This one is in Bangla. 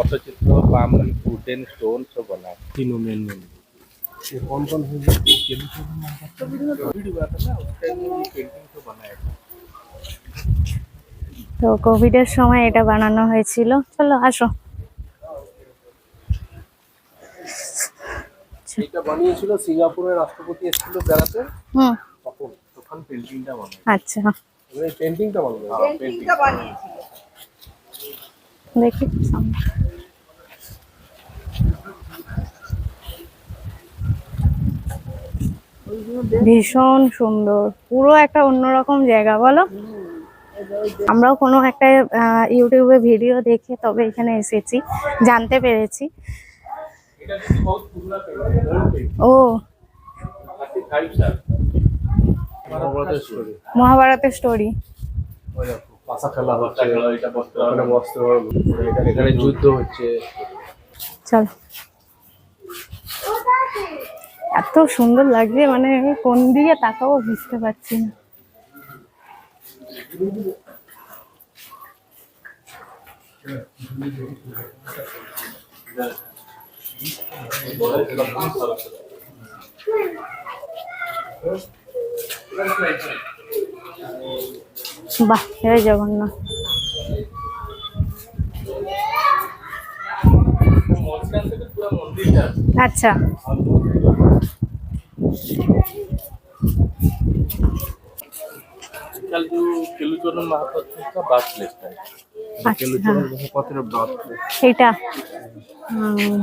পটচিত্র পাম উডেন স্টোন সব বলা তৃণমূল কোন কোন তো কোভিড এর সময় এটা বানানো হয়েছিল। চলো আসো। এটা বানিয়েছিল সিঙ্গাপুরের রাষ্ট্রপতি এসেছিল বেড়াতে। হ্যাঁ তখন তখন পেন্টিংটা বানায় আচ্ছা। পেন্টিংটা বানায় পেন্টিংটা বানিয়েছিল দেখি। সামনে। ভীষণ সুন্দর। পুরো একটা অন্যরকম জায়গা, বলো? আমরাও কোনো একটা ইউটিউবে ভিডিও দেখে তবে এখানে এসেছি, জানতে পেরেছি। ও। 35 সাল মহাভারতের স্টোরি পাশা খেলা হচ্ছে ওখানে বস্ত্র এখানে যুদ্ধ হচ্ছে। চল। এত সুন্দর লাগছে মানে আমি কোন দিকে তাকাবো বুঝতে পারছি না। বাহ জয় জগন্নাথ মন্দির থেকে পুরো মন্দিরটা আচ্ছা आजकल जो केलुचरण महापात्र का बात लेता है अच्छा केलुचरण महापात्र बात এটা হুম